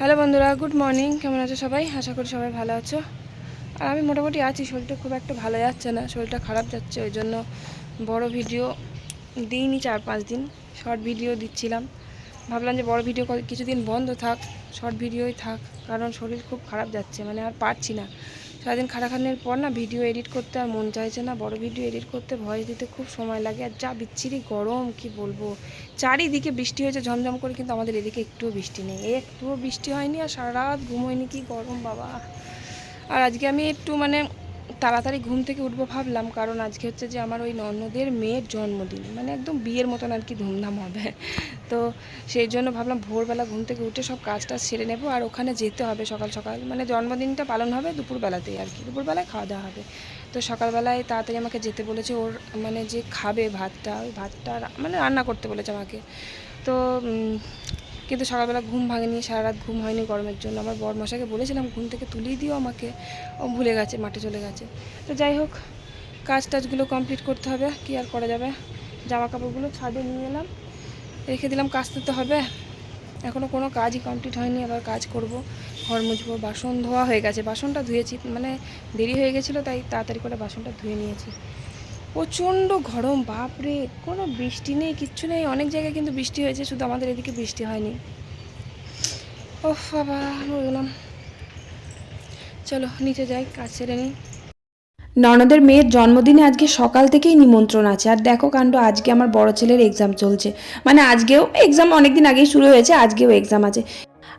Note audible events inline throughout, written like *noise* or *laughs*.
Hello বন্ধুরা, good morning. কেমন আছো সবাই? আশা করি সবাই ভালো আছো। আর আমি মোটামুটি আছি, শরীরটা খুব একটা ভালো যাচ্ছে না, শরীরটা খারাপ যাচ্ছে, ওই জন্য বড় ভিডিও দিইনি চার পাঁচ দিন। শর্ট ভিডিও দিচ্ছিলাম। ভাবলাম যে বড় ভিডিও কিছুদিন বন্ধ থাক, শর্ট ভিডিওই থাক, কারণ শরীর খুব খারাপ যাচ্ছে মানে আর পারছি না। সারাদিন খাটাখানির পর না ভিডিও এডিট করতে আর মন চাইছে না। বড় ভিডিও এডিট করতে ভয়েস দিতে খুব সময় লাগে। আর যা বিচ্ছিরি গরম, কি বলব? চারিদিকে বৃষ্টি হয়েছে, ঝমঝম করে, কিন্তু আমাদের এদিকে একটুও বৃষ্টি নেই। একটুও বৃষ্টি হয়নি আর সারা রাত ঘুম হয়নি কি গরম বাবা। আর আজকে আমি একটু মানে তাড়াতাড়ি ঘুম থেকে উঠবো ভাবলাম, কারণ আজকে হচ্ছে যে আমার ওই ননদের মেয়ের জন্মদিন। মানে একদম বিয়ের মতন আর কি ধুমধাম হবে। তো সেই জন্য ভাবলাম ভোরবেলা ঘুম থেকে উঠে সব কাজটা সেরে নেব, আর ওখানে যেতে হবে সকাল সকাল। মানে জন্মদিনটা পালন হবে দুপুরবেলাতেই আর কি, দুপুরবেলায় খাওয়া দাওয়া হবে। তো সকালবেলায় তাড়াতাড়ি আমাকে যেতে বলেছে, ওর মানে যে খাবে ভাতটা, ওই ভাতটা মানে রান্না করতে বলেছে আমাকে। তো কিন্তু সকালবেলা ঘুম ভাঙেনি সারা রাত ঘুম হয়নি গরমের জন্য। আমার বর মশাকে বলেছিলাম, ঘুম থেকে তুলিয়ে দিও আমাকে। ও ভুলে গেছে, মাঠে চলে গেছে। তো যাই হোক, কাজ টাজগুলো কমপ্লিট করতে হবে, কি আর করা যাবে? জামা কাপড়গুলো ছাদে নিয়ে এলাম, রেখে দিলাম, কাচতে তো হবে। এখনও কোনো কাজই কমপ্লিট হয়নি, আবার কাজ করব, ঘর মুছবো, বাসন ধোয়া হয়ে গেছে। বাসনটা ধুয়েছি মানে দেরি হয়ে গেছিল, তাই তাড়াতাড়ি করে বাসনটা ধুয়ে নিয়েছি। প্রচণ্ড গরম, বাপরে! কোনো বৃষ্টি নেই, কিচ্ছু নেই। অনেক জায়গায় কিন্তু বৃষ্টি হয়েছে, শুধু আমাদের এদিকে বৃষ্টি হয়নি। ও বাবা চলো, নিচে যাই, কাজ সেরে নিই। ননদের মেয়ের জন্মদিনে আজকে সকাল থেকেই নিমন্ত্রণ আছে। আর দেখো কাণ্ড, আজকে আমার বড় ছেলের এক্সাম চলছে। মানে আজকেও এক্সাম অনেকদিন আগেই শুরু হয়েছে, আজকেও এক্সাম আছে।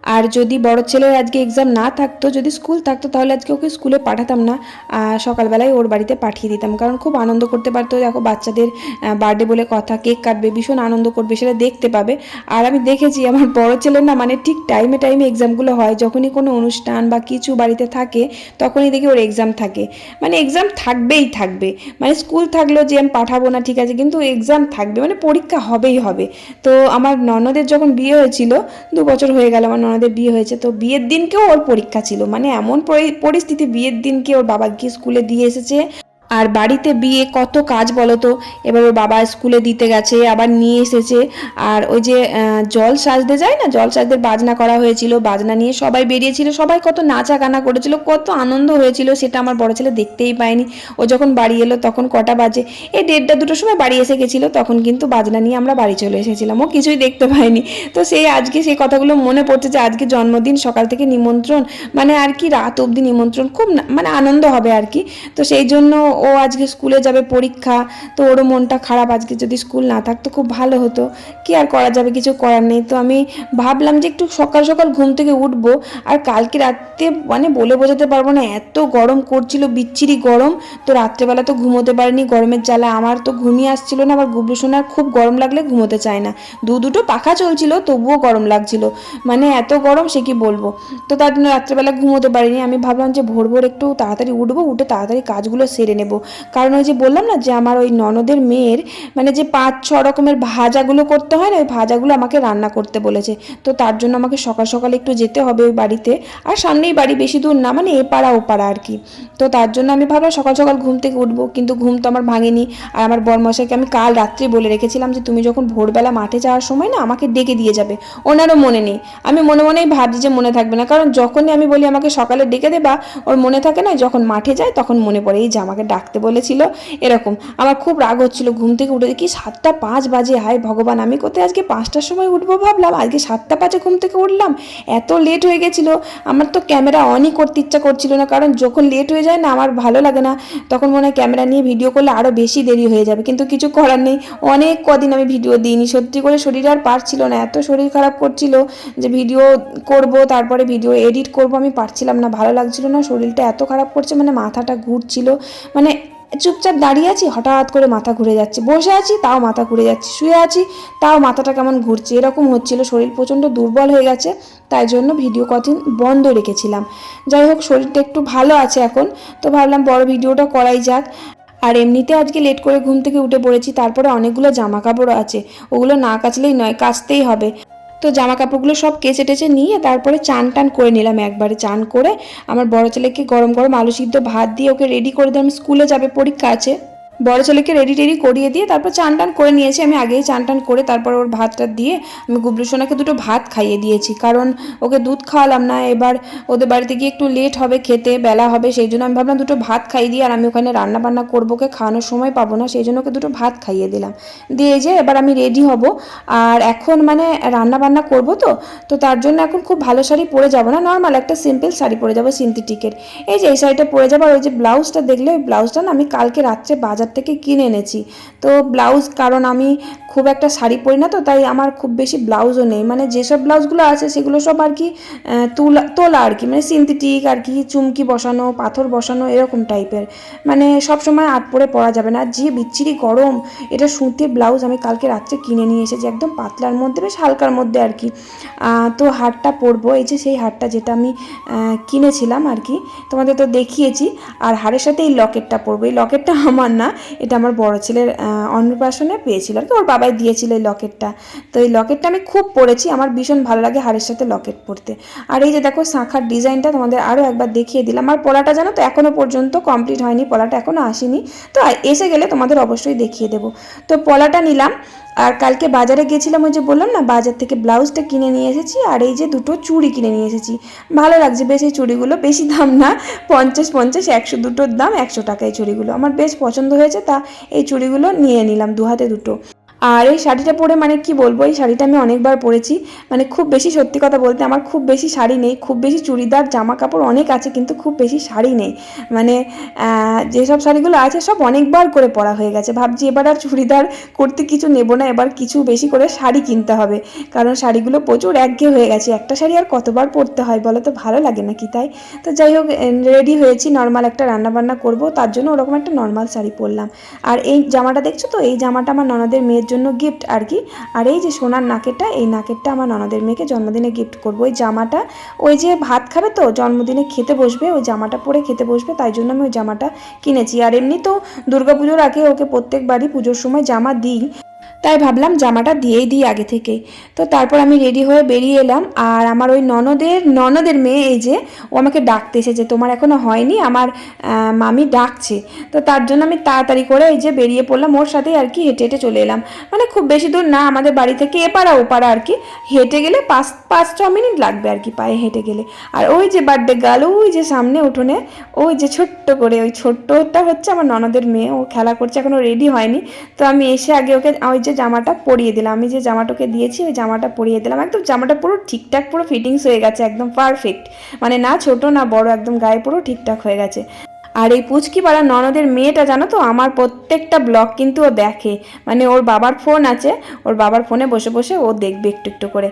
আর যদি বড় ছেলের আজকে এক্সাম না থাকতো, যদি স্কুল থাকতো, তাহলে আজকে ওকে স্কুলে পাঠাতাম না। সকালবেলায় ওর বাড়িতে পাঠিয়ে দিতাম, কারণ খুব আনন্দ করতে পারতো। দেখো, বাচ্চাদের বার্থডে বলে কথা কেক কাটবে, ভীষণ আনন্দ করবে, সেটা দেখতে পাবে। আর আমি দেখেছি, আমার বড় ছেলের না মানে ঠিক টাইমে টাইমে এক্সামগুলো হয়, যখনই কোনো অনুষ্ঠান বা কিছু বাড়িতে থাকে, তখনই দেখি ওর এক্সাম থাকে। মানে এক্সাম থাকবেই থাকবে। মানে স্কুল থাকলেও যে আমি পাঠাবো না, ঠিক আছে, কিন্তু এক্সাম থাকবে মানে পরীক্ষা হবেই হবে। তো আমার ননদের যখন বিয়ে হয়েছিল, দু বছর হয়ে গেল আমার ননদের বিয়ে হয়েছে, তো বিয়ের দিনকেও ওর পরীক্ষা ছিল। মানে এমন পরি- পরিস্থিতি বিয়ের দিনকে ওর বাবা গিয়ে স্কুলে দিয়ে এসেছে। আর বাড়িতে বিয়ে কত কাজ বলো তো এবার ওর বাবা স্কুলে দিতে গেছে, আবার নিয়ে এসেছে। আর ওই যে জল সাজতে যায় না? জল সাজতে বাজনা করা হয়েছিল, বাজনা নিয়ে সবাই বেরিয়েছিল, সবাই কত নাচা গানা করেছিল, কত আনন্দ হয়েছিল, সেটা আমার বড় ছেলে দেখতেই পায়নি। ও যখন বাড়ি এলো তখন কটা বাজে? এই দেড়টা দুটোর সময় বাড়ি এসে গেছিল, তখন কিন্তু বাজনা নিয়ে আমরা বাড়ি চলে এসেছিলাম। ও কিছুই দেখতে পায়নি। তো সেই আজকে সেই কথাগুলো মনে পড়ছে যে, আজকে জন্মদিন, সকাল থেকে নিমন্ত্রণ। মানে আর কি, রাত অবধি নিমন্ত্রণ, খুব মানে আনন্দ হবে আর কি। তো সেই জন্য ও আজকে স্কুলে যাবে পরীক্ষা, তো ওরও মনটা খারাপ আজকে যদি স্কুল না থাকতো খুব ভালো হতো। কি আর করা যাবে? কিছু করার নেই। তো আমি ভাবলাম যে একটু সকাল সকাল ঘুম থেকে উঠবো, আর কালকে রাত্রে মানে বলে বোঝাতে পারব না, এত গরম করছিল, বিচ্ছিরি গরম। তো রাত্রেবেলা তো ঘুমোতে পারিনি, গরমের জ্বালা আমার তো ঘুমিয়ে আসছিল না, আবার গুবলু সোনার খুব গরম লাগলে ঘুমোতে চায় না। দু দুটো পাখা চলছিল, তবুও গরম লাগছিল। মানে এত গরম, সে কি বলব? তো তার জন্য রাত্রেবেলা ঘুমোতে পারিনি। আমি ভাবলাম যে ভোর ভোর একটু তাড়াতাড়ি উঠবো, উঠে তাড়াতাড়ি কাজগুলো সেরে নেব। কারণ ওই যে বললাম না যে আমার ওই ননদের মেয়ের মানে যে পাঁচ, ছ রকমের ভাজাগুলো করতে হয় না, ওই ভাজাগুলো আমাকে রান্না করতে বলেছে। তো তার জন্য আমাকে সকাল সকাল একটু যেতে হবে ওই বাড়িতে। আর সামনেই বাড়ি বেশি দূর না মানে এ পাড়া ও পাড়া আর কি তো তার জন্য আমি ভাবলাম সকাল সকাল ঘুম থেকে উঠবো, কিন্তু ঘুম তো আমার ভাঙেনি। আর আমার বরমশাইকে আমি কাল রাত্রে বলে রেখেছিলাম যে, তুমি যখন ভোরবেলা মাঠে যাওয়ার সময় না, আমাকে ডেকে দিয়ে যাবে। ওনারও মনে নেই। আমি মনে মনেই ভাবছি যে মনে থাকবে না। কারণ যখনই আমি বলি আমাকে সকালে ডেকে দেবা, ওর মনে থাকে না, যখন মাঠে যায় তখন মনে পড়ে, এই যে আমাকে ডাকতে বলেছিল, এরকম। আমার খুব রাগ হচ্ছিল, ঘুম থেকে উঠে দেখি সাতটা পাঁচ বাজে। হায় ভগবান, আমি কোথায় আজকে পাঁচটার সময় উঠবো ভাবলাম, আজকে সাতটা পাঁচে ঘুম থেকে উঠলাম। এত লেট হয়ে গেছিল, আমার তো ক্যামেরা অনই করতে ইচ্ছা করছিল না, কারণ যখন লেট হয়ে যায় না, আমার ভালো লাগে না। তখন মনে হয় ক্যামেরা নিয়ে ভিডিও করলে আরও বেশি দেরি হয়ে যাবে, কিন্তু কিছু করার নেই। অনেক কদিন আমি ভিডিও দিইনি, সত্যি করে শরীর আর পারছিল না, এত শরীর খারাপ করছিল যে ভিডিও করব, তারপরে ভিডিও এডিট করব, আমি পারছিলাম না, ভালো লাগছিল না, শরীরটা এত খারাপ করছে মানে মাথাটা ঘুরছিল। মানে চুপচাপ দাঁড়িয়ে আছি, হঠাৎ করে মাথা ঘুরে যাচ্ছে। বসে আছি, তাও মাথা ঘুরে যাচ্ছে। শুয়ে আছি, তাও মাথাটা কেমন ঘুরছে? এরকম হচ্ছিল, শরীর প্রচণ্ড দুর্বল হয়ে গেছে, তাই জন্য ভিডিও কদিন বন্ধ রেখেছিলাম। যাই হোক, শরীরটা একটু ভালো আছে এখন, তো ভাবলাম বড় ভিডিওটা করাই যাক। আর এমনিতে আজকে লেট করে ঘুম থেকে উঠে পড়েছি, তারপরে অনেকগুলো জামা কাপড় আছে, ওগুলো না কাচলেই নয়, কাচতেই হবে। তো জামা কাপড়গুলো সব কেচে টেচে নিয়ে তারপরে চান টান করে নিলাম একবারে, চান করে। আমার বড় ছেলেকে গরম গরম আলু সিদ্ধ ভাত দিয়ে ওকে রেডি করে দিলাম স্কুলে যাবে পরীক্ষা আছে। বড় ছেলেকে রেডি টেডি করিয়ে দিয়ে তারপর চান টান করে নিয়েছি। আমি আগেই চান টান করে তারপর ওর ভাতটা দিয়ে আমি গুবলু সোনাকে দুটো ভাত খাইয়ে দিয়েছি। কারণ ওকে দুধ খাওয়ালাম না। এবার ওদের বাড়িতে গিয়ে একটু লেট হবে, খেতে বেলা হবে, সেই জন্য আমি ভাবলাম দুটো ভাত খাইয়ে দিই আর আমি ওখানে রান্না বান্না করব, ওকে খাওয়ানোর সময় পাবো না, সেই জন্য ওকে দুটো ভাত খাইয়ে দিলাম। দিয়ে যে এবার আমি রেডি হব। আর এখন মানে রান্না বান্না করব তো তো তার জন্য এখন খুব ভালো শাড়ি পরে যাব না নর্মাল একটা সিম্পল শাড়ি পরে যাব সিনথেটিকের এই যে এই শাড়িটা পরে যাব, আর ওই যে ব্লাউজটা দেখলে, ওই ব্লাউজটা না আমি কালকে রাত্রে বাজার থেকে কিনে এনেছি। তো ব্লাউজ, কারণ আমি খুব একটা শাড়ি পরি না তো, তাই আমার খুব বেশি ব্লাউজও নেই। মানে যেসব ব্লাউজগুলো আছে সেগুলো সব আর কি তুলা, তোলা আর কি মানে সিনথেটিক আর কি, চুমকি বসানো, পাথর বসানো, এরকম টাইপের মানে সব সময় আট পরে পরা যাবে না। যে বিচ্ছিরি গরম, এটা সুতি ব্লাউজ আমি কালকে রাত্রে কিনে নিয়ে এসেছি, একদম পাতলার মধ্যে, বেশ হালকার মধ্যে আর কি। তো হারটা পরবো, এই যে সেই হারটা যেটা আমি কিনেছিলাম আর কি, তোমাদের তো দেখিয়েছি। আর হারের সাথে এই লকেটটা পরবো। এই লকেটটা আমার না এটা আমার বড় ছেলের অন্নপ্রাশনে পেয়েছিল আর কি। ওর বাবাই দিয়েছিল এই লকেটটা। তো এই লকেটটা আমি খুব পরেছি আমার ভীষণ ভালো লাগে হারের সাথে লকেট পরতে আর এই যে দেখো শাঁখার ডিজাইনটা তোমাদের আরও একবার দেখিয়ে দিলাম। আর পলাটা জানো তো এখনও পর্যন্ত কমপ্লিট হয়নি, পলাটা এখনও আসেনি। তো এসে গেলে তোমাদের অবশ্যই দেখিয়ে দেবো। তো পলাটা নিলাম আর কালকে বাজারে গেছিলাম, ওই যে বললাম না, বাজার থেকে ব্লাউজটা কিনে নিয়ে এসেছি, আর এই যে দুটো চুড়ি কিনে নিয়ে এসেছি। ভালো লাগছে বেশ এই চুড়িগুলো, বেশি দাম না, পঞ্চাশ পঞ্চাশ, একশো দুটোর দাম, একশো টাকা এই চুড়িগুলো। আমার বেশ পছন্দ হয়েছে, তা এই চুড়িগুলো নিয়ে নিলাম দু হাতে দুটো। আর এই শাড়িটা পরে মানে কি বলব, এই শাড়িটা আমি অনেকবার পরেছি। মানে খুব বেশি সত্যি কথা বলতে আমার খুব বেশি শাড়ি নেই, খুব বেশি চুড়িদার জামা কাপড় অনেক আছে কিন্তু খুব বেশি শাড়ি নেই। মানে যেসব শাড়িগুলো আছে সব অনেকবার করে পরা হয়ে গেছে। ভাবছি এবার আর চুড়িদার করতে কিছু নেব না, এবার কিছু বেশি করে শাড়ি কিনতে হবে। কারণ শাড়িগুলো প্রচুর একঘেয়ে হয়ে গেছে, একটা শাড়ি আর কতবার পরতে হয় বলো তো, ভালো লাগে না কি তাই? তো যাই হোক রেডি হয়েছি, নর্মাল একটা রান্না বান্না করব, তার জন্য ওরকম একটা নর্মাল শাড়ি পরলাম। আর এই জামাটা দেখছ তো, এই জামাটা আমার ননদের মেয়ের জন্য গিফট আর কি। আর এই যে সোনার নাকেরটা, এই নাকেরটা আমার ননদের মেয়েকে জন্মদিনে গিফট করব। ওই জামাটা, ওই যে ভাত খাবে তো, জন্মদিনে খেতে বসবে, ওই জামাটা পরে খেতে বসবে, তাই জন্য আমি ওই জামাটা কিনেছি। আর এমনি তো দুর্গাপুজোর আগে ওকে প্রত্যেকবারই পুজোর সময় জামা দিই। তাই ভাবলাম জামাটা দিয়েই দিই আগে থেকেই তো তারপর আমি রেডি হয়ে বেরিয়ে এলাম আর আমার ওই ননদের ননদের মেয়ে এই যে, ও আমাকে ডাকতে এসেছে। তোমার এখনও হয়নি, আমার মামি ডাকছে। তো তার জন্য আমি তাড়াতাড়ি করে এই যে বেরিয়ে পড়লাম, ওর সাথেই আর কি হেঁটে হেঁটে চলে এলাম। মানে খুব বেশি দূর না, আমাদের বাড়ি থেকে এপাড়া ওপাড়া আর কি। হেঁটে গেলে পাঁচ পাঁচ, ছ মিনিট লাগবে আর কি পায়ে হেঁটে গেলে। আর ওই যে বার্থডে গার্ল ওই যে সামনে উঠোনে, ওই যে ছোট্ট করে, ওই ছোট্টটা হচ্ছে আমার ননদের মেয়ে। ও খেলা করছে এখনও রেডি হয়নি। তো আমি এসে আগে ওকে, ওই যে জামাটা পরিয়ে দিলাম। আমি যে জামাটাকে দিয়েছি, ওই জামাটা পরিয়ে দিলাম। একদম জামাটা পুরো ঠিকঠাক পুরো ফিটিংস হয়ে গেছে, একদম পারফেক্ট মানে না ছোট, না বড়, একদম গায়ে পুরো ঠিকঠাক হয়ে গেছে। আর এই পুচকি পাড়া ননদের মেয়েটা জানো তো, আমার প্রত্যেকটা ব্লগ কিন্তু ও দেখে। মানে ওর বাবার ফোন আছে, ওর বাবার ফোনে বসে বসে ও দেখবে একটু একটু করে।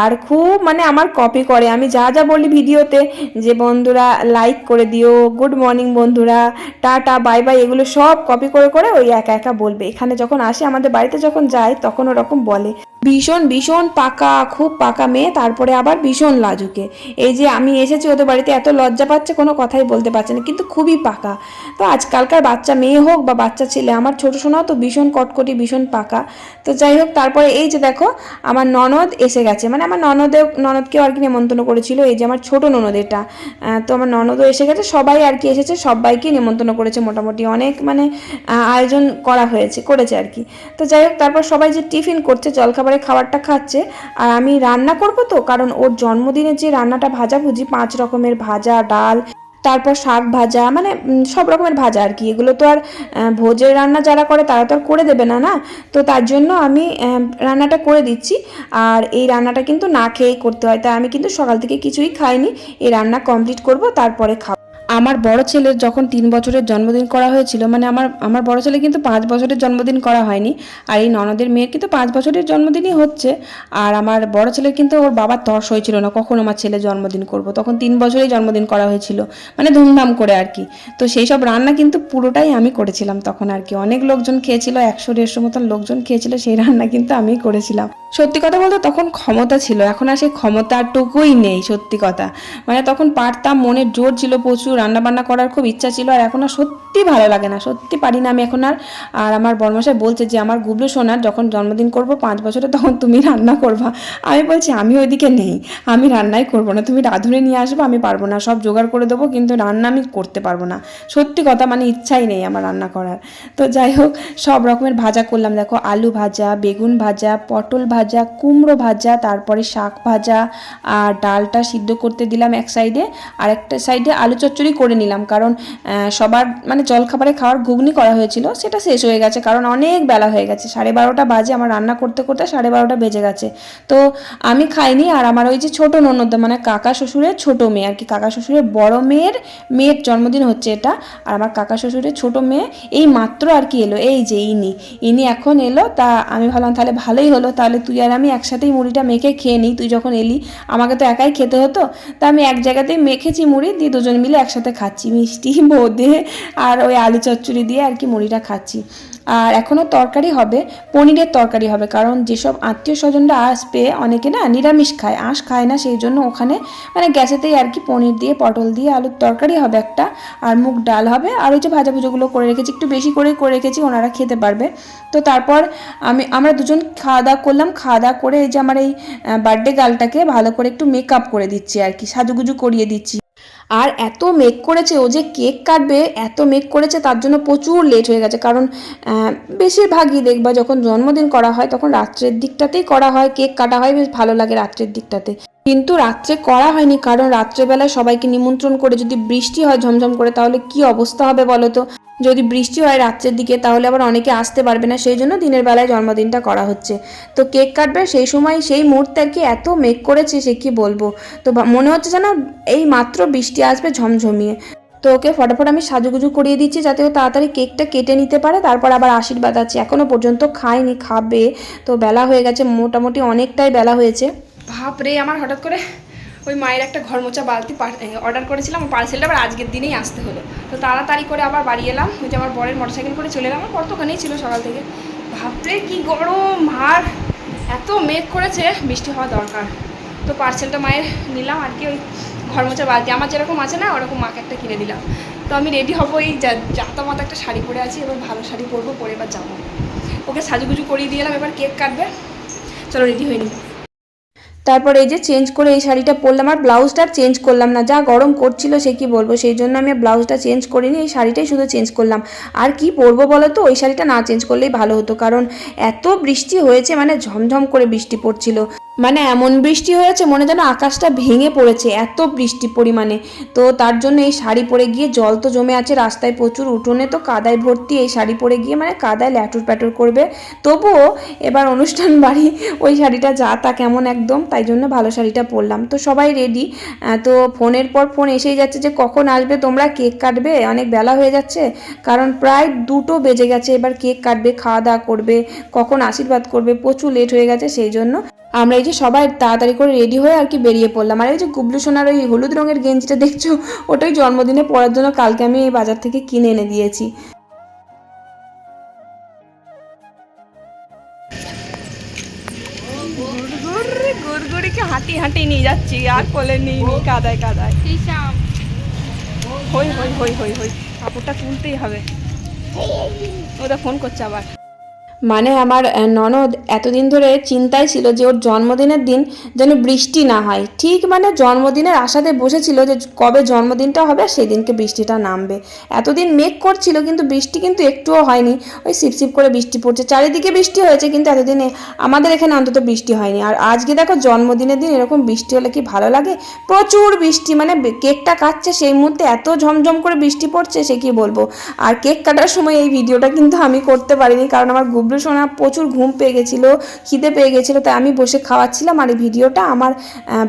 আর খুব মানে আমার কপি করে। আমি যা যা বলি ভিডিওতে যে বন্ধুরা লাইক করে দিও গুড মর্নিং বন্ধুরা, টাটা বাই বাই এগুলো সব কপি করে করে ওই একা একা বলবে। এখানে যখন আসে, আমাদের বাড়িতে যখন যায়, তখন ওরকম বলে। ভীষণ ভীষণ পাকা, খুব পাকা মেয়ে, তারপরে আবার ভীষণ লাজুকে। এই যে আমি এসেছি ওদের বাড়িতে, এত লজ্জা পাচ্ছে, কোনো কথাই বলতে পারছে না, কিন্তু খুবই পাকা। তো আজকালকার বাচ্চা মেয়ে হোক বা বাচ্চা ছেলে, আমার ছোটো সোনাও তো ভীষণ কটকটি, ভীষণ পাকা। তো যাই হোক, তারপরে এই যে দেখো, আমার ননদ এসে গেছে। মানে আমার ননদের ননদকেও আর কি নেমন্তন্ন করেছিল, এই যে আমার ছোট ননদ এটা তো আমার ননদও এসে গেছে, সবাই আর কি এসেছে, সবাইকে নেমন্তন্ন করেছে মোটামুটি। অনেক মানে আয়োজন করা হয়েছে, করেছে আর কি। তো যাই হোক, তারপর সবাই যে টিফিন করছে, জলখাবারে খাবারটা খাচ্ছে। আর আমি রান্না করব তো, কারণ ওর জন্মদিনের যে রান্নাটা ভাজাভুজি, পাঁচ রকমের ভাজা, ডাল, তারপর শাক ভাজা মানে সব রকমের ভাজা আর কি। এগুলো তো আর ভোজের রান্না যারা করে তারা তো আর করে দেবে না না? তো তার জন্য আমি রান্নাটা করে দিচ্ছি। আর এই রান্নাটা কিন্তু না খেয়েই করতে হয়, তাই আমি কিন্তু সকাল থেকে কিছুই খাইনি। এই রান্না কমপ্লিট করব, তারপরে খাব। আমার বড় ছেলের যখন তিন বছরের জন্মদিন করা হয়েছিল মানে আমার আমার বড় ছেলে কিন্তু পাঁচ বছরের জন্মদিন করা হয়নি, আর এই ননদের মেয়ের কিন্তু পাঁচ বছরের জন্মদিনই হচ্ছে, আর আমার বড় ছেলের কিন্তু ওর বাবার তর্স হয়েছিল না, কখন আমার ছেলে জন্মদিন করব, তখন তিন বছরেই জন্মদিন করা হয়েছিল মানে ধুমধাম করে আর কি। তো সেই সব রান্না কিন্তু পুরোটাই আমি করেছিলাম তখন আর কি, অনেক লোকজন খেয়েছিল, একশো, দেড়শো মতন লোকজন খেয়েছিল, সেই রান্না কিন্তু আমি করেছিলাম। সত্যি কথা বলতে তখন ক্ষমতা ছিল, এখন আর সেই ক্ষমতাটুকুই নেই, সত্যি কথা। মানে তখন পারতাম, মনের জোর ছিল প্রচুর রান্না রান্না বান্না করার খুব ইচ্ছা ছিল আর এখন আর সত্যি ভালো লাগে না, সত্যি পারি না আমি এখন আর। আর আমার বর্মশাই বলছে যে, আমার গুবলু সোনার যখন জন্মদিন করব পাঁচ বছরে তখন তুমি রান্না করবা। আমি বলছি, আমি ওইদিকে নেই, আমি রান্নাই করব না, তুমি রাঁধুনি নিয়ে আসব, আমি পারব না, সব জোগাড় করে দেবো, কিন্তু রান্না আমি করতে পারব না। সত্যি কথা মানে ইচ্ছাই নেই আমার রান্না করার। তো যাই হোক, সব রকমের ভাজা করলাম, দেখো আলু ভাজা, বেগুন ভাজা, পটল ভাজা, কুমড়ো ভাজা, তারপরে শাক ভাজা, আর ডালটা সিদ্ধ করতে দিলাম এক সাইডে আর একটা সাইডে আলু চচ্চড়ি করে নিলাম। কারণ সবার মানে জলখাবারে খাওয়ার ঘুগনি করা হয়েছিল, সেটা শেষ হয়ে গেছে। কারণ অনেক বেলা হয়ে গেছে। সাড়ে বারোটা বাজে, আমার রান্না করতে করতে সাড়ে বারোটা বেজে গেছে। তো আমি খাইনি, আর আমার ওই যে ছোট ননদ মানে কাকা শ্বশুরের ছোট মেয়ে, আর কি কাকা শ্বশুরের বড় মেয়ের মেয়ের জন্মদিন হচ্ছে এটা, আর আমার কাকা শ্বশুরের ছোট মেয়ে, এই মাত্র আর কি এলো, এই যে ইনি। ইনি এখন এলো, তা আমি ভাবলাম, তাহলে ভালোই হলো, তাহলে তুই আর আমি একসাথেই মুড়িটা মেখে খেয়ে নিই, তুই যখন এলি, আমাকে তো একাই খেতে হতো। তা আমি এক জায়গাতেই মেখেছি মুড়ি, দিয়ে দুজন মিলে একসাথে খাচ্ছি, মিষ্টি, বোঁদে আর ওই আলু চচ্চড়ি দিয়ে আর কি মুড়িটা খাচ্ছি। আর এখনও তরকারি হবে, পনিরের তরকারি হবে, কারণ যেসব আত্মীয় স্বজনরা আসবে, অনেকে না নিরামিষ খায়, আঁশ খায় না, সেই জন্য ওখানে মানে গ্যাসেতেই আর কি পনির দিয়ে, পটল দিয়ে আলুর তরকারি হবে একটা, আর মুগ ডাল হবে, আর ওই যে ভাজা ভুজোগুলো করে রেখেছি, একটু বেশি করেই করে রেখেছি, ওনারা খেতে পারবে। তো তারপর আমি, আমরা দুজন খাওয়া দাওয়া করলাম, খাওয়া দাওয়া করে এই যে আমার এই বার্থডে গার্লটাকে ভালো করে একটু মেকআপ করে দিচ্ছি আর কি, সাজুগুজু করিয়ে দিচ্ছি। আর এত মেক করেছে ও যে কেক কাটবে, এত মেক করেছে, তার জন্য প্রচুর লেট হয়ে গেছে। কারণ বেশিরভাগই দেখবা যখন জন্মদিন করা হয়, তখন রাত্রের দিকটাতেই করা হয় কেক কাটা হয়, বেশ ভালো লাগে রাত্রের দিকটাতে। কিন্তু রাত্রে করা হয়নি, কারণ রাত্রেবেলায় সবাইকে নিমন্ত্রণ করে যদি বৃষ্টি হয়, ঝমঝম করে, তাহলে কি অবস্থা হবে বলো তো? যদি বৃষ্টি হয় রাত্রের দিকে, তাহলে আবার অনেকে আসতে পারবে না। সেই জন্য দিনের বেলায় জন্মদিনটা করা হচ্ছে। তো কেক কাটবে, সেই সময় সেই মুহূর্তে আর কি এত মেক করেছে সে কি বলব? তো মনে হচ্ছে যেন এই মাত্র বৃষ্টি আসবে ঝমঝমিয়ে। তো ওকে ফটাফট আমি সাজুগুজু করিয়ে দিচ্ছি যাতে ও তাড়াতাড়ি কেকটা কেটে নিতে পারে। তারপর আবার আশীর্বাদ আছে। এখনও পর্যন্ত খায়নি, খাবে। তো বেলা হয়ে গেছে, মোটামুটি অনেকটাই বেলা হয়েছে। ভাব রে আমার হঠাৎ করে ওই মায়ের একটা ঘর মোছা বালতি অর্ডার করেছিলাম পার্সেলটা আবার আজকের দিনেই আসতে হলো। তো তাড়াতাড়ি করে আবার বাড়ি এলাম, ওই যে আমার বরের মোটরসাইকেল করে চলে এলাম, আমার ওখানেই ছিল সকাল থেকে। ভাবতে কি গরম, আর এত মেঘ করেছে, বৃষ্টি হওয়া দরকার। তো পার্সেলটা মায়ের নিলাম, আর কি ওই ঘর মোছা বালতি। আমার যেরকম আছে না, ওরকম মাকে একটা কিনে দিলাম। তো আমি রেডি হব, এই যা- জাতা মাতা একটা শাড়ি পরে আছি, এবার ভালো শাড়ি পরবো, পরে এবার যাব ওকে সাজুগুজু করিয়ে দিয়ে এলাম, এবার কেক কাটবে। চলো রেডি হয়ে নিই। তারপর এই যে চেঞ্জ করে এই শাড়িটা পরলাম, আর ব্লাউজটা চেঞ্জ করলাম না। যা গরম করছিল সে কি বলব? সেই জন্য আমি ব্লাউজটা চেঞ্জ করিনি, এই শাড়িটাই শুধু চেঞ্জ করলাম। আর কি পরবো বলো তো ওই শাড়িটা না চেঞ্জ করলেই ভালো হতো, কারণ এত বৃষ্টি হয়েছে মানে ঝমঝম করে বৃষ্টি পড়ছিল। মানে এমন বৃষ্টি হয়েছে, মনে যেন আকাশটা ভেঙে পড়েছে, এত বৃষ্টি পরিমাণে। তো তার জন্য এই শাড়ি পরে গিয়ে জল তো জমে আছে, রাস্তায় প্রচুর উঠোনে তো কাদায় ভর্তি, এই শাড়ি পরে গিয়ে মানে কাদায় ল্যাটুর প্যাটুর করবে। তবুও এবার অনুষ্ঠান *laughs* বাড়ি ওই শাড়িটা যা তা কেমন একদম, তাই জন্য ভালো শাড়িটা পরলাম। তো সবাই রেডি তো ফোনের পর ফোন এসেই যাচ্ছে যে কখন আসবে, তোমরা কেক কাটবে? অনেক বেলা হয়ে যাচ্ছে, কারণ প্রায় দুটো বেজে গেছে, এবার কেক কাটবে, খাওয়া দাওয়া করবে, কখন আশীর্বাদ করবে, প্রচুর লেট হয়ে গেছে, সেই জন্য আমরা এই যে সবাই তাড়াতাড়ি করে রেডি হয়ে আর কি বেরিয়ে পড়লাম। আর এই যে গুবলু সোনার ওই হলুদ রঙের গেঞ্জিটা দেখছ ওটাই জন্মদিনে পরার জন্য কালকে আমি এই বাজার থেকে কিনে এনে দিয়েছি। হাঁটি হাঁটি নিয়ে যাচ্ছি আর কোলে নিয়ে নি কাদায় কাদায়। হই হই হই হই হই কাপড়টা তুলতেই হবে। ওটা ফোন করছে আবার। মানে আমার ননদ এতদিন ধরে চিন্তায় ছিল যে ওর জন্মদিনের দিন যেন বৃষ্টি না হয়। ঠিক মানে জন্মদিনের আশাতে বসেছিল যে কবে জন্মদিনটা হবে, সেদিনকে বৃষ্টিটা নামবে। এতদিন মেঘ করছিল, কিন্তু বৃষ্টি কিন্তু একটুও হয়নি। ওই সিপসিপ করে বৃষ্টি পড়ছে। চারিদিকে বৃষ্টি হয়েছে, কিন্তু এতদিনে আমাদের এখানে অন্তত বৃষ্টি হয়নি। আর আজকে দেখো জন্মদিনের দিন, এরকম বৃষ্টি হলে কি ভালো লাগে? প্রচুর বৃষ্টি মানে কেকটা কাটছে, সেই মুহূর্তে এত ঝমঝম করে বৃষ্টি পড়ছে, সে কি বলব? আর কেক কাটার সময় এই ভিডিওটা কিন্তু আমি করতে পারিনি, কারণ আমার গুবলু সোনা প্রচুর ঘুম পেয়ে গেছিল খিদে পেয়ে গেছিল তাই আমি বসে খাওয়াচ্ছিলাম আর এই ভিডিওটা আমার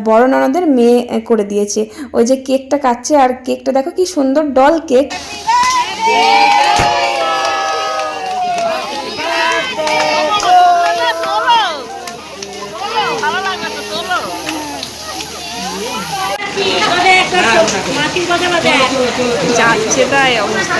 বড় ননদের মেয়ে করে দিয়েছে। ওই যে কেকটা কাটছে আর কেকটা দেখো কি সুন্দর ডল কেক। যাচ্ছে তাই অবস্থা।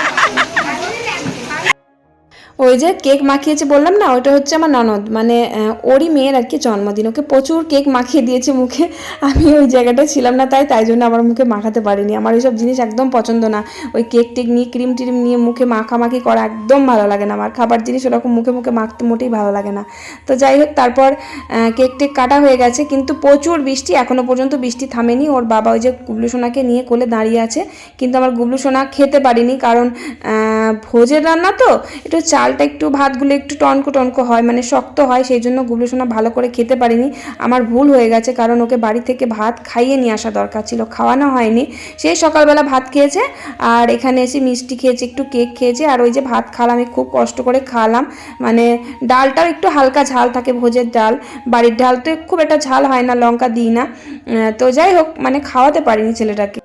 ওই যে কেক মাখিয়েছে বললাম না, ওইটা হচ্ছে আমার ননদ। মানে ওরই মেয়ের আর কি জন্মদিন। ওকে প্রচুর কেক মাখিয়ে দিয়েছে মুখে। *laughs* আমি ওই জায়গাটায় ছিলাম না তাই তাই জন্য আমার মুখে মাখাতে পারিনি। আমার ওইসব জিনিস একদম পছন্দ না। ওই কেক টেক নিয়ে, ক্রিম টিম নিয়ে মুখে মাখামাখি করা একদম ভালো লাগে না। আমার খাবার জিনিস ওরকম মুখে মুখে মাখতে মোটেই ভালো লাগে না। তো যাই হোক, তারপর কেক টেক কাটা হয়ে গেছে। কিন্তু প্রচুর বৃষ্টি এখনও পর্যন্ত বৃষ্টি থামেনি। ওর বাবা ওই যে গুবলু সোনাকে নিয়ে কোলে দাঁড়িয়ে আছে। কিন্তু আমার গুবলু সোনা খেতে পারিনি কারণ ভোজের রান্না তো, একটু চালটা একটু ভাতগুলো একটু টনকো টনকো হয় মানে শক্ত হয় সেই জন্য গুবলু সোনা ভালো করে খেতে পারিনি। আমার ভুল হয়ে গেছে কারণ ওকে বাড়ি থেকে ভাত খাইয়ে নিয়ে আসা দরকার ছিল খাওয়ানো হয়নি। সেই সকালবেলা ভাত খেয়েছে আর এখানে এসে মিষ্টি খেয়েছে একটু কেক খেয়েছে আর ওই যে ভাত খালাম আমি খুব কষ্ট করে খাওয়ালাম মানে ডালটাও একটু হালকা ঝাল থাকে ভোজের ডাল। বাড়ির ডাল তো খুব একটা ঝাল হয় না লঙ্কা দিই না। তো যাই হোক মানে খাওয়াতে পারিনি ছেলেটাকে।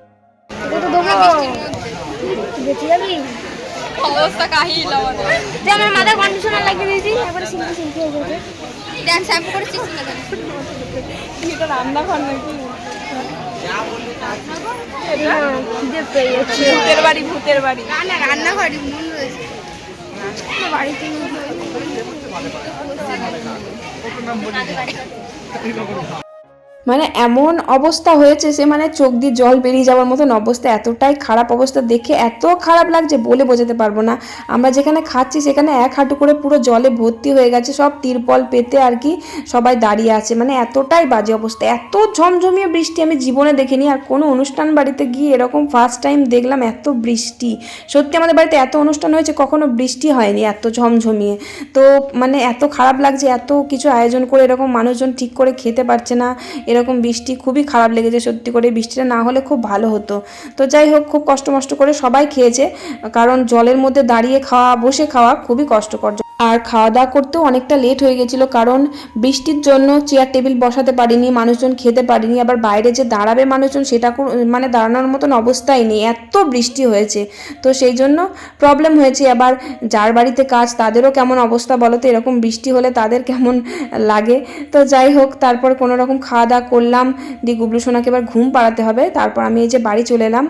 অবস্থা কাহিল আমাদের। যে আমার মাথায় কন্ডিশনার লাগিয়ে দিয়েছি একবারে সিল্কি সিল্কি হয়ে গেছে। দেখ শ্যাম্পু করেছিস না কেন? এটা রান্নাঘর নাকি? ভূতের বাড়ি ভূতের বাড়ি। না না রান্নাঘরে মন রয়েছে। বাড়িতে মানে এমন অবস্থা হয়েছে সে মানে চোখ দিয়ে জল বেরিয়ে যাওয়ার মতন অবস্থা, এতটাই খারাপ অবস্থা দেখে এত খারাপ লাগছে বলে বোঝাতে পারব না। আমরা যেখানে খাচ্ছি সেখানে এক হাঁটু করে পুরো জলে ভর্তি হয়ে গেছে, সব তিরপল পেতে আর কি সবাই দাঁড়িয়ে আছে। মানে এতটাই বাজে অবস্থা, এত ঝমঝমিয়ে বৃষ্টি আমি জীবনে দেখিনি আর কোনো অনুষ্ঠান বাড়িতে গিয়ে এরকম ফার্স্ট টাইম দেখলাম এত বৃষ্টি। সত্যি আমাদের বাড়িতে এত অনুষ্ঠান হয়েছে, কখনো বৃষ্টি হয়নি এত ঝমঝমিয়ে। তো মানে এত খারাপ লাগছে, এত কিছু আয়োজন করে এরকম মানুষজন ঠিক করে খেতে পারছে না এরকম বৃষ্টি খুবই খারাপ লেগেছে সত্যি করে। বৃষ্টিটা না হলে খুব ভালো হতো। তো যাই হোক, খুব কষ্ট মষ্ট করে সবাই খেয়েছে। কারণ জলের মধ্যে দাঁড়িয়ে খাওয়া, বসে খাওয়া খুবই কষ্টকর। আর খাওয়া দাওয়া করতেও অনেকটা লেট হয়ে গেছিল, কারণ বৃষ্টির জন্য চেয়ার টেবিল বসাতে পারিনি, মানুষজন খেতে পারিনি, আবার বাইরে যে দাঁড়াবে মানুষজন সেটা মানে দাঁড়ানোর মতন অবস্থাই নেই, এত বৃষ্টি হয়েছে। তো সেই জন্য প্রবলেম হয়েছে, আবার যার বাড়িতে কাজ তাদেরও কেমন অবস্থা বলো তো, এরকম বৃষ্টি হলে তাদের কেমন লাগে? তো যাই হোক, তারপর কোনো রকম খাওয়া দাওয়া করলাম, দিয়ে গুবলু সোনাকে এবার ঘুম পাড়াতে হবে, তারপর আমি এই যে বাড়ি চলে এলাম।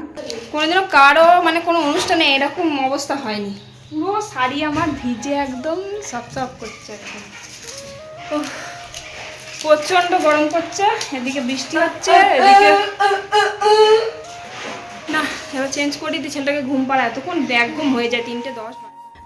কোনোদিনও কারও মানে কোনো অনুষ্ঠানে এরকম অবস্থা হয়নি। পুরো শাড়ি আমার ভিজে একদম সপ সপ করছে একদম। প্রচণ্ড গরম করছে এদিকে বৃষ্টি হচ্ছে, এদিকে না, এবার চেঞ্জ করে দিই, ছেলেটাকে ঘুম পাড়া এতক্ষণ ব্যাগ ঘুম হয়ে যায়, তিনটে দশ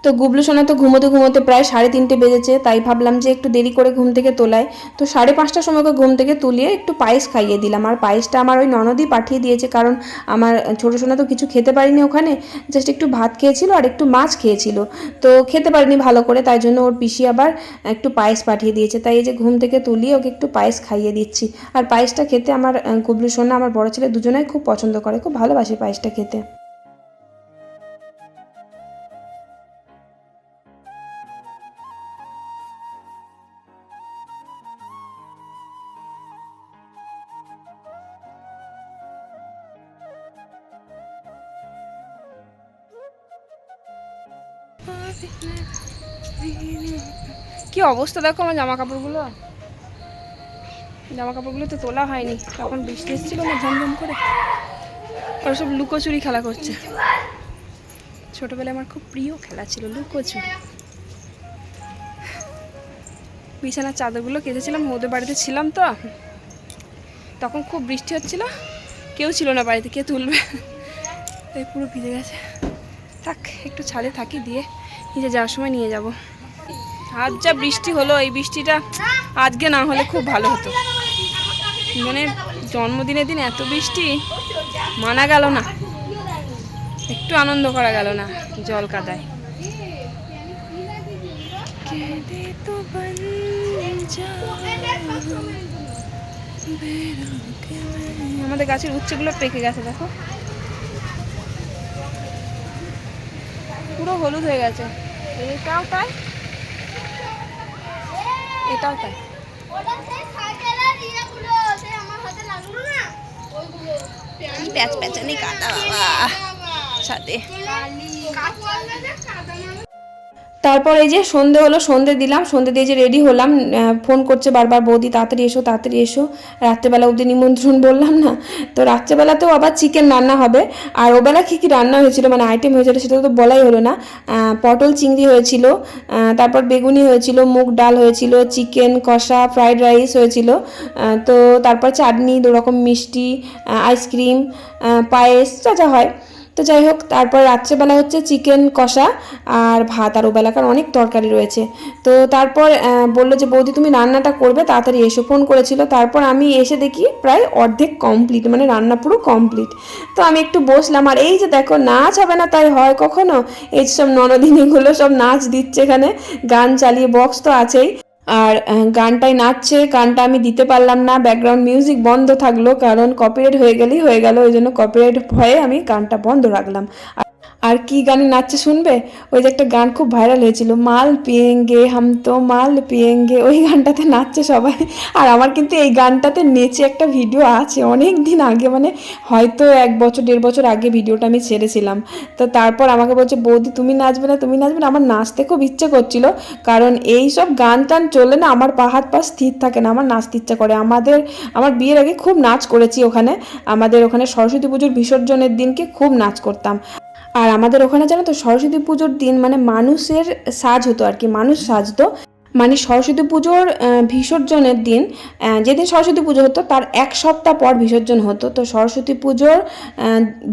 তো গুবলু সোনা তো ঘুমোতে ঘুমোতে প্রায় সাড়ে তিনটে বেজেছে, তাই ভাবলাম যে একটু দেরি করে ঘুম থেকে তোলায় তো সাড়ে পাঁচটার সময় ওকে ঘুম থেকে তুলিয়ে একটু পায়েস খাইয়ে দিলাম। আর পায়েসটা আমার ওই ননদই পাঠিয়ে দিয়েছে, কারণ আমার ছোটো সোনা তো কিছু খেতে পারিনি ওখানে জাস্ট একটু ভাত খেয়েছিল আর একটু মাছ খেয়েছিল। তো খেতে পারিনি ভালো করে, তাই জন্য ওর পিসি আবার একটু পায়েস পাঠিয়ে দিয়েছে। তাই এই যে ঘুম থেকে তুলিয়ে ওকে একটু পায়েস খাইয়ে দিচ্ছি। আর পায়েসটা খেতে আমার গুবলু সোনা, আমার বড় ছেলে দুজনাই খুব পছন্দ করে, খুব ভালোবাসে পায়েসটা খেতে। অবস্থা দেখো আমার জামা কাপড়গুলো জামা কাপড়গুলো তো তোলা হয়নি। তখন বৃষ্টি এসেছিল না, ঝমঝম করে। ওরা সব লুকোচুরি খেলা করছে। ছোটবেলায় আমার খুব প্রিয় খেলা ছিল লুকোচুরি। বিছানার চাদরগুলো কেঁদেছিলাম ওদের বাড়িতে ছিলাম তো। তখন খুব বৃষ্টি হচ্ছিল, কেউ ছিল না বাড়িতে, কে তুলবে? তাই পুরো ভিজে গেছে। থাক, একটু ছাদে থাকি, দিয়ে নিজে যাওয়ার সময় নিয়ে যাব। আজ যা বৃষ্টি হলো, এই বৃষ্টিটা আজকে না হলে খুব ভালো হতো। মানে জন্মদিনের দিন এত বৃষ্টি, মানা গেল না। একটু আনন্দ করা গেল না, জল কাদায়। আমাদের গাছের উচ্চগুলো পেকে গেছে, দেখো। পুরো হলুদ হয়ে গেছে। এটাও তাই এটাও তাই ওটা সেই সাইকেলের ইয়েগুলো, সেই আমার হাতে লাগল না? তাই প্যাচ প্যাচানি কাদা বাবা সাথে। তারপর এই যে সন্ধে হলো, সন্ধে দিলাম, সন্ধে দিয়ে যে রেডি হলাম ফোন করছে বারবার, বৌদি, তাড়াতাড়ি এসো তাড়াতাড়ি এসো। রাত্রেবেলা অবধি নিমন্ত্রণ *laughs* বললাম না। তো রাত্রেবেলাতেও আবার চিকেন রান্না হবে। আর ওবেলা কী কী রান্না হয়েছিল মানে আইটেম হয়েছিল, সেটা তো বলাই হলো না। পটল চিংড়ি হয়েছিল তারপর বেগুনি হয়েছিল, মুগ ডাল হয়েছিল চিকেন কষা ফ্রাইড রাইস হয়েছিল। তো তারপর চাটনি দু রকম মিষ্টি আইসক্রিম পায়েস, যা যা হয়। তো যাই হোক, তারপর রাত্রেবেলা হচ্ছে চিকেন কষা আর ভাত আর ওবেলাকার অনেক তরকারি রয়েছে। তো তারপর বলল যে, বৌদি, তুমি রান্নাটা করবে, তাড়াতাড়ি এসো। ফোন করেছিল। তারপর আমি এসে দেখি প্রায় অর্ধেক কমপ্লিট মানে রান্না পুরো কমপ্লিট তো আমি একটু বসলাম, আর এই যে দেখো, নাচ হবে না তাই হয় কখনো? এই সব ননদিনীগুলো সব নাচ দিচ্ছে এখানে, গান চালিয়ে বক্স তো আছেই। আর গানটায় নাচছে, গানটা আমি দিতে পারলাম না ব্যাকগ্রাউন্ড মিউজিক বন্ধ থাকল, কারণ কপিরাইট হয়ে গেলেই হয়ে গেল, ওই জন্য কপিরাইট ভয়ে আমি গানটা বন্ধ রাখলাম। আর- কি গানে নাচছে শুনবে? ওই যে একটা গান খুব ভাইরাল হয়েছিল, মাল পিয়েঙ্গে, হাম তো মাল পিয়েঙ্গে, ওই গানটাতে নাচছে সবাই। আর আমার কিন্তু এই গানটাতে নেচে একটা ভিডিও আছে, অনেক দিন আগে মানে হয়তো এক বছর, দেড় বছর আগে ভিডিওটা আমি ছেড়েছিলাম। তো তারপর আমাকে বলছে, বৌদি, তুমি নাচবে না, তুমি নাচবে না। আমার নাচতে খুব ইচ্ছে করছিল, কারণ এই সব গান টান চললে না আমার পা, হাত, পা স্থির থাকে না, আমার নাচতে ইচ্ছা করে। আমাদের, আমার বিয়ের আগে খুব নাচ করেছি ওখানে। আমাদের ওখানে সরস্বতী পুজোর বিসর্জনের দিনকে খুব নাচ করতাম। আর আমাদের ওখানে জানো তো সরস্বতী পুজোর দিন মানে মানুষের সাজ হতো আর কি, মানুষ সাজতো। মানে সরস্বতী পুজোর বিসর্জনের দিন যেদিন সরস্বতী পুজো হতো, তার এক সপ্তাহ পর বিসর্জন হতো। তো সরস্বতী পুজোর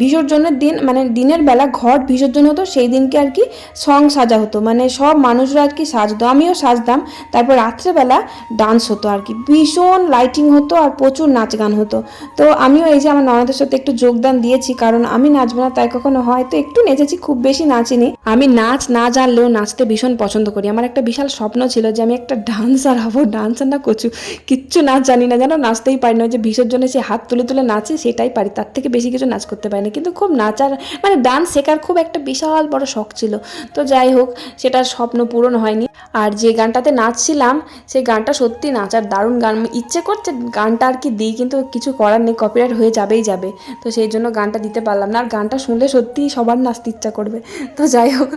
বিসর্জনের দিন মানে দিনের বেলা ঘট বিসর্জন হতো, সেই দিনকে আর কি সং সাজা হতো। মানে সব মানুষরা আর কি সাজতো, আমিও সাজতাম। তারপর রাত্রেবেলা ডান্স হতো আর কি। ভীষণ লাইটিং হতো আর প্রচুর নাচ গান হতো। তো আমিও এই যে আমার ননদের সাথে একটু যোগদান দিয়েছি, কারণ আমি নাচবো না, তাই কখনো হয়তো একটু নেচেছি, খুব বেশি নাচিনি আমি নাচ না জানলেও নাচতে ভীষণ পছন্দ করি। আমার একটা বিশাল স্বপ্ন ছিল যে আমি একটা ডান্সার হব ডান্সার না কচু, কিচ্ছু নাচ জানি না জানো নাচতেই পারি না যে বিসর্জনে সে হাত তুলে তুলে নাচে, সেটাই পারি, তার থেকে বেশি কিছু নাচ করতে পারি না, কিন্তু খুব নাচার মানে ডান্স শেখার খুব একটা বিশাল বড় শখ ছিল, তো যাই হোক, সেটার স্বপ্ন পূরণ হয়নি, আর যে গানটাতে নাচছিলাম, সেই গানটা সত্যি নাচার দারুণ গান ইচ্ছে করছে গানটা আর কি দিই, কিন্তু কিছু করার নেই কপিরাইট হয়ে যাবেই যাবে, তো সেই জন্য গানটা দিতে পারলাম না, আর গানটা শুনলে সত্যিই সবার নাচতে ইচ্ছা করবে, তো যাই হোক,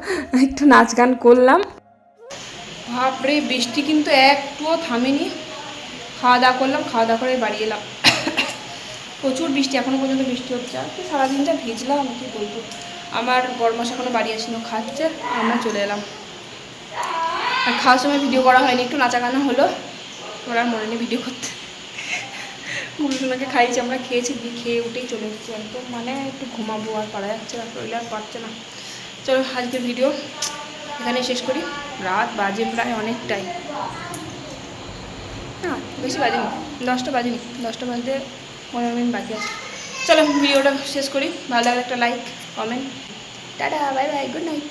একটু নাচ গান করলাম। বাপরে, বৃষ্টি কিন্তু একটুও থামেনি। খাওয়া দাওয়া করলাম, খাওয়া দাওয়া করে বাড়ি এলাম। প্রচুর বৃষ্টি এখনও পর্যন্ত বৃষ্টি হচ্ছে। আর কি, সারাদিনটা ভিজলাম কি বলব। আমার বরমাস এখনও বাড়ি আসিনি খাচ্ছে, আমরা চলে এলাম। আর খাওয়ার সময় ভিডিও করা হয়নি, একটু নাচা গানা হলো। ওরা আর মনে নেই ভিডিও করতে। গুরুজনাকে খাইয়েছি, আমরা খেয়েছি, দিয়ে খেয়ে উঠেই চলে এসেছি একদম। মানে একটু ঘুমাবো আর পারা যাচ্ছে না, শরীর আর পারছে না। চলো, আজকের ভিডিও এখানে শেষ করি। রাত বাজে প্রায় অনেকটাই। হ্যাঁ বেশি বাজেনি। দশটা বাজেনি। দশটা বাজতে পনেরো মিনিট বাকি আছে। চলো, ভিডিওটা শেষ করি। ভালো লাগলে একটা like comment tata bye bye good night